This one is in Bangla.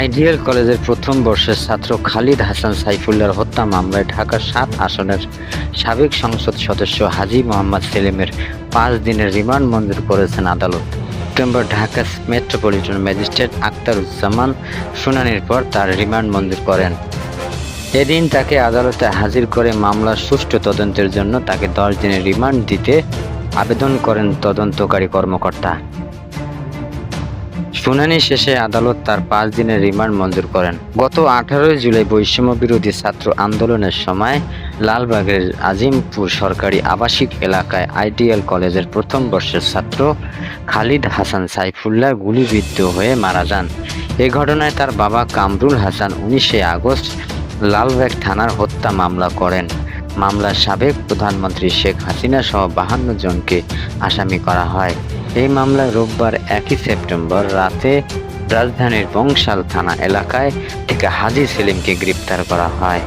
আইডিয়াল কলেজের প্রথম বর্ষের ছাত্র খালিদ হাসান সাইফুল্লাহর হত্যা মামলায় ঢাকার সাত আসনের সাবেক সংসদ সদস্য হাজী মোহাম্মদ সেলিমের পাঁচ দিনের রিমান্ড মঞ্জুর করেছেন আদালত। September Dhaka metropolitan magistrate Aktaruzzaman শুনানির পর তার রিমান্ড মঞ্জুর করেন। এদিন তাকে আদালতে হাজির করে মামলার সুষ্ঠু তদন্তের জন্য তাকে দশ দিনের রিমান্ড দিতে আবেদন করেন তদন্তকারী কর্মকর্তা। শুনানি শেষে আদালত তার পাঁচ দিনের রিমান্ড মঞ্জুর করেন। গত আঠারোই জুলাই বৈষম্য বিরোধী ছাত্র আন্দোলনের সময় লালবাগের আজিমপুর সরকারি আবাসিক এলাকায় আইডিয়াল কলেজের প্রথম বর্ষের ছাত্র খালিদ হাসান সাইফুল্লাহ গুলিবিদ্ধ হয়ে মারা যান। এ ঘটনায় তার বাবা কামরুল হাসান উনিশে আগস্ট লালবাগ থানার হত্যা মামলা করেন। মামলার সাবেক প্রধানমন্ত্রী শেখ হাসিনা সহ বাহান্ন জনকে আসামি করা হয়। এই মামলায় রোববার একই সেপ্টেম্বর রাতে রাজধানীর বংশাল থানা এলাকায় থেকে হাজি সেলিমকে গ্রেপ্তার করা হয়।